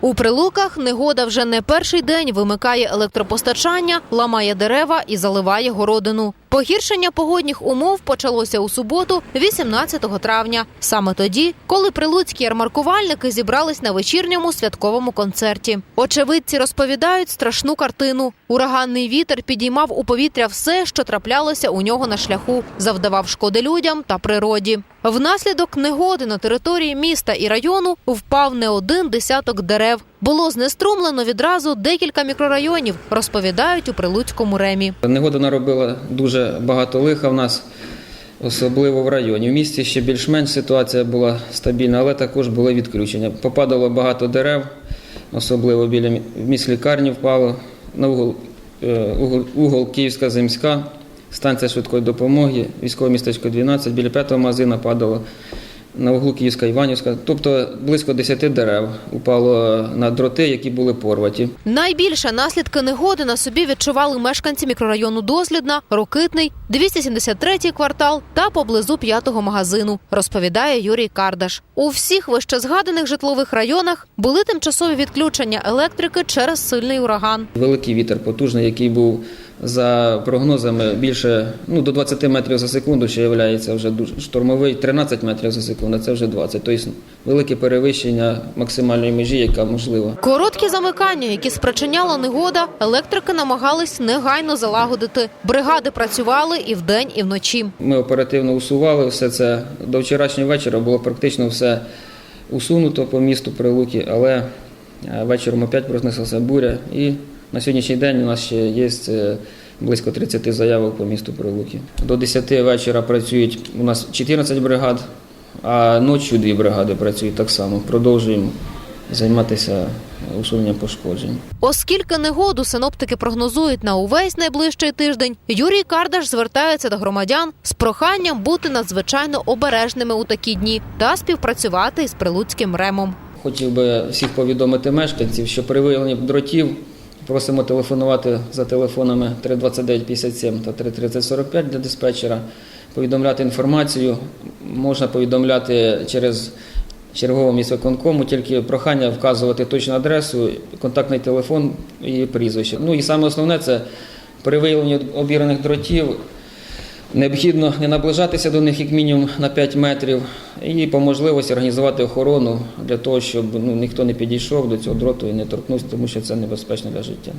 У прилуках негода вже не перший день вимикає електропостачання, ламає дерева і заливає городину. Погіршення погодних умов почалося у суботу, 18 травня, саме тоді, коли прилуцькі ярмаркувальники зібрались на вечірньому святковому концерті. Очевидці розповідають страшну картину. Ураганний вітер підіймав у повітря все, що траплялося у нього на шляху, завдавав шкоди людям та природі. Внаслідок негоди на території міста і району впав не один десяток дерев. Було знеструмлено відразу декілька мікрорайонів, розповідають у прилуцькому ремі. Негода наробила дуже багато лиха в нас, особливо в районі. В місті ще більш-менш ситуація була стабільна, але також були відключення. Попадало багато дерев, особливо біля мі- міст лікарні впало на угол, е, угол, угол Київська Земська, станція швидкої допомоги, військове містечко 12, біля п'ятого магазина падало. На углу Київська Іванівська, тобто близько 10 дерев упало на дроти, які були порваті. Найбільше наслідки негоди на собі відчували мешканці мікрорайону Дослідна, Рокитний, 273-й квартал та поблизу п'ятого магазину, розповідає Юрій Кардаш. У всіх вищезгаданих житлових районах були тимчасові відключення електрики через сильний ураган. Великий вітер потужний, який був за прогнозами більше ну, до 20 метрів за секунду, що є вже дуже штормовий 13 метрів за секунду, це вже 20. Тобто велике перевищення максимальної межі, яка можлива. Короткі замикання, які спричиняла негода, електрики намагались негайно залагодити. Бригади працювали і вдень, і вночі. Ми оперативно усували все це. До вчорашнього вечора було практично все усунуто по місту Прилуки, але е, вечором опять проснеслася буря. І на сьогоднішній день у нас ще є е, близько 30 заявок по місту Прилуки. До 10 вечора працюють у нас 14 бригад, а ночі дві бригади працюють так само. Продовжуємо займатися усуненням пошкоджень. Оскільки негоду синоптики прогнозують на увесь найближчий тиждень, Юрій Кардаш звертається до громадян з проханням бути надзвичайно обережними у такі дні та співпрацювати із прилуцьким ремом. Хотів би всіх повідомити мешканців, що при виявленні дротів просимо телефонувати за телефонами 329 57 та 330 45 для диспетчера, повідомляти інформацію. Можна повідомляти через чергову міськвиконкому, тільки прохання вказувати точну адресу, контактний телефон і прізвище. Ну і саме основне це при виявленні обіраних дротів Необхідно не наближатися до них як мінімум на 5 метрів і по можливості організувати охорону для того, щоб ну, ніхто не підійшов до цього дроту і не торкнувся, тому що це небезпечно для життя.